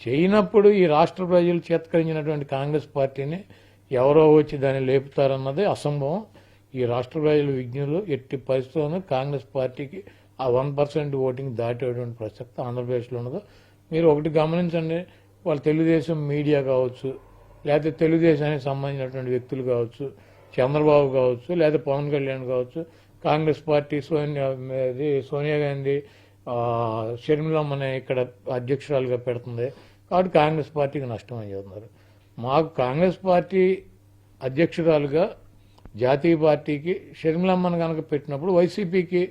చేయనప్పుడు ఈ రాష్ట్ర ప్రజలు చేతకరించినటువంటి కాంగ్రెస్ పార్టీని ఎవరో వచ్చి దాన్ని లేపుతారన్నది అసంభవం. ఈ రాష్ట్ర ప్రజలు విజ్ఞులు ఎట్టి పరిస్థితుల్లోనూ కాంగ్రెస్ పార్టీకి ఆ వన్ పర్సెంట్ ఓటింగ్ దాటేటువంటి ప్రసక్తి ఆంధ్రప్రదేశ్లో ఉండదు మీరు ఒకటి గమనించండి. వాళ్ళు తెలుగుదేశం మీడియా కావచ్చు లేకపోతే తెలుగుదేశానికి సంబంధించినటువంటి వ్యక్తులు కావచ్చు చంద్రబాబు కావచ్చు లేదా పవన్ కళ్యాణ్ కావచ్చు కాంగ్రెస్ పార్టీ సోనియా సోనియా గాంధీ షర్మిలమ్మని ఇక్కడ అధ్యక్షురాలుగా పెడుతుంది. కాబట్టి కాంగ్రెస్ పార్టీకి నష్టం అయ్యున్నారు మాకు కాంగ్రెస్ పార్టీ అధ్యక్షురాలుగా జాతీయ పార్టీకి షర్మిలమ్మను కనుక పెట్టినప్పుడు వైసీపీకి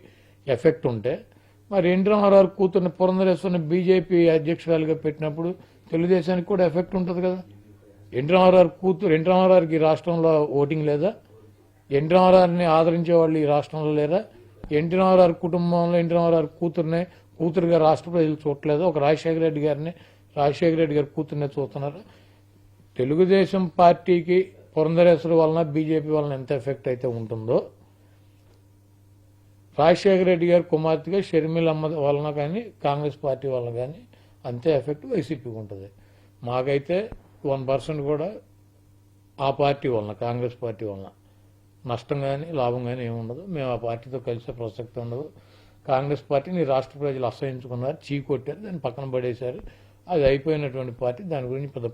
ఎఫెక్ట్ ఉంటే మరి ఎన్ రామారావు కూతుర్ని పురంధరేశ్వరిని బీజేపీ అధ్యక్షురాలుగా పెట్టినప్పుడు తెలుగుదేశానికి కూడా ఎఫెక్ట్ ఉంటుంది కదా. ఎన్ రామారావు కూతురు ఎన్ రామారావుకి రాష్ట్రంలో ఓటింగ్ లేదా? ఎన్ రామారావుని ఆదరించే వాళ్ళు ఈ రాష్ట్రంలో లేదా ఎన్టీ రామారావు కుటుంబంలో ఎన్టీ రామారావు కూతుర్ని కూతురుగా రాష్ట్ర ప్రజలు చూడలేదు. ఒక రాజశేఖర రెడ్డి గారిని రాజశేఖర రెడ్డి గారి కూతురునే చూస్తున్నారు. తెలుగుదేశం పార్టీకి పురంధరేశ్వరి వలన బీజేపీ వలన ఎంత ఎఫెక్ట్ అయితే ఉంటుందో రాజశేఖర రెడ్డి గారి కుమార్తెగా షర్మిలమ్మ వలన కానీ కాంగ్రెస్ పార్టీ వలన కానీ అంతే ఎఫెక్ట్ వైసీపీకి ఉంటుంది. మాకైతే వన్ పర్సెంట్ కూడా ఆ పార్టీ వలన కాంగ్రెస్ పార్టీ వలన. నష్టం కానీ లాభం కానీ ఏమి ఉండదు. మేము ఆ పార్టీతో కలిసే ప్రసక్తి ఉండదు. కాంగ్రెస్ పార్టీని రాష్ట్ర ప్రజలు అసహించుకున్నారు. చీ కొట్టారు దాన్ని పక్కన పడేశారు. అది అయిపోయినటువంటి పార్టీ. దాని గురించి పెద్ద